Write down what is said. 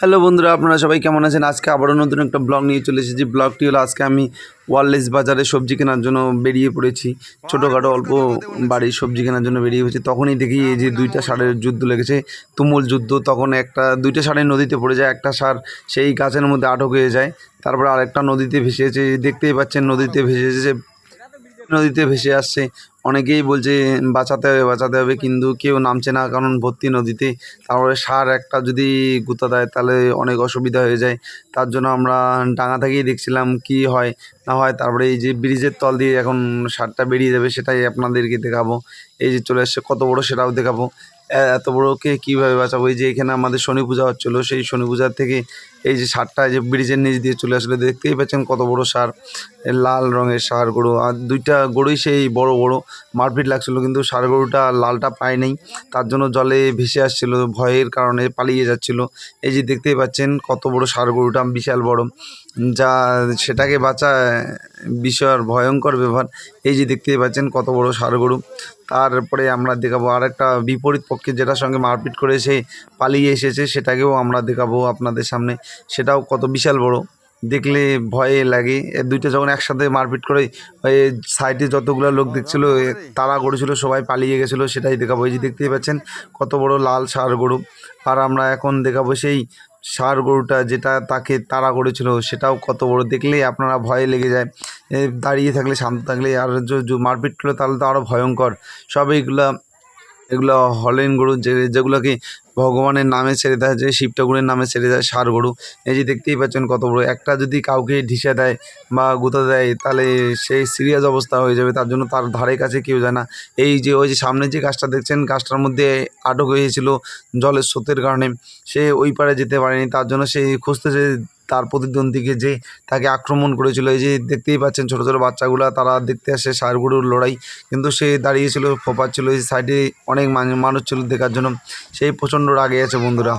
Hello বন্ধুরা, আপনারা সবাই কেমন আছেন? আজকে আবারও নতুন একটা ব্লগ নিয়ে চলে এসেছি। ব্লগটি হলো, আজকে আমি ওয়ারলেস বাজারে সবজি কেনার জন্য বেরিয়ে পড়েছি। ছোটোখাটো অল্প বাড়ির সবজি কেনার জন্য বেরিয়ে পড়েছি। তখনই দেখি এই যে দুইটা সারের যুদ্ধ লেগেছে। তুমুল যুদ্ধ, তখন একটা, দুইটা সারের নদীতে পড়ে যায়, একটা সার সেই গাছের মধ্যে আটক হয়ে যায়। তারপরে আরেকটা নদীতে ভেসে এসে দেখতেই পাচ্ছেন নদীতে ভেসে এসেছে, নদীতে ভেসে আসছে। অনেকেই বলছে, বাঁচাতে হবে বাঁচাতে হবে, কিন্তু কেউ নামছে না, কারণ ভর্তি নদীতে। তারপরে সার একটা যদি গুঁতা দেয়, তাহলে অনেক অসুবিধা হয়ে যায়। তার জন্য আমরা ডাঙা থেকেই দেখছিলাম কি হয়, না হয় তারপরে এই যে ব্রিজের তল দিয়ে এখন সারটা বেরিয়ে যাবে, সেটাই আপনাদেরকে দেখাবো। এই যে চলে আসছে কত বড় সেটাও দেখাবো। এত বড়োকে কীভাবে বাঁচাবো? এই যে এখানে আমাদের শনি পূজা হচ্ছিল, সেই শনি পূজার থেকে এই যে সারটা যে ব্রিজের নিচ দিয়ে চলে আসলে দেখতেই পাচ্ছেন কত বড় সার। লাল রঙের সার গরু। আর দুইটা গরুই সেই বড় বড়। মারপিট লাগছিল কিন্তু সার গরুটা লালটা পায় নাই। তার জন্য জলে ভেসে আসছিল, ভয়ের কারণে পালিয়ে যাচ্ছিল। এই যে দেখতেই পাচ্ছেন কত বড় সার গরুটা, বিশাল বড়। যা সেটাকে বাঁচা বিষয় ভয়ঙ্কর ব্যাপার এই যে দেখতেই পাচ্ছেন কত বড় সার গরু। তারপরে আমরা দেখাবো আর একটা বিপরীত পক্ষে যেটার সঙ্গে মারপিট করে সে পালিয়ে এসেছে, সেটাকেও আমরা দেখাবো আপনাদের সামনে। সেটাও কত বিশাল বড়। দেখলে ভয়ে লাগে। এ দুইটা যখন একসাথে মারপিট করে সাইডে যতগুলো লোক দেখছিল তারা তাড়া করেছিল, সবাই পালিয়ে গেছিল, সেটাই দেখাবো। এই যে দেখতেই পাচ্ছেন, কত বড় লাল ষাঁড় গরু। আর আমরা এখন দেখাবো সেই ষাঁড় গরুটা যেটা তাকে তাড়া করেছিল, সেটাও কত বড়। দেখলেই আপনারা ভয়ে লেগে যায়। দাঁড়িয়ে থাকলে, শান্ত থাকলে, আর মারপিট করলে, তাহলে তো আরও ভয়ঙ্কর। সব এইগুলা এগুলো হলেন গরু, যে যেগুলোকে ভগবানের নামে ছেড়ে দেয়, যে শিব ঠাকুরের নামে ছেড়ে দেয় ষাঁড় গরু। এই যে দেখতেই পাচ্ছেন কত বড়। একটা যদি কাউকে ঢিসে দেয় বা গুঁতো দেয়, তাহলে সেই সিরিয়াস অবস্থা হয়ে যাবে। তার জন্য তার ধারে কাছে কেউ যায় না। এই যে, ওই যে সামনে যে গাছটা দেখছেন, গাছটার মধ্যে আটক হয়েছিল জলের স্রোতের কারণে। সে ওই পারে যেতে পারেনি। তার জন্য সে খুঁজতেছে তার প্রতিদ্বন্দ্বীকে যে তাকে আক্রমণ করেছিল, এই যে দেখতেই পাচ্ছেন ছোটো ছোটো বাচ্চাগুলো, তারা দেখতে আসে সার গরুর লড়াই। কিন্তু সে দাঁড়িয়েছিল, ফোপাচ্ছিল, এই সাইডে অনেক মান- মানুষ ছিল দেখার জন্য। সেই প্রচণ্ড রাগে আছে বন্ধুরা।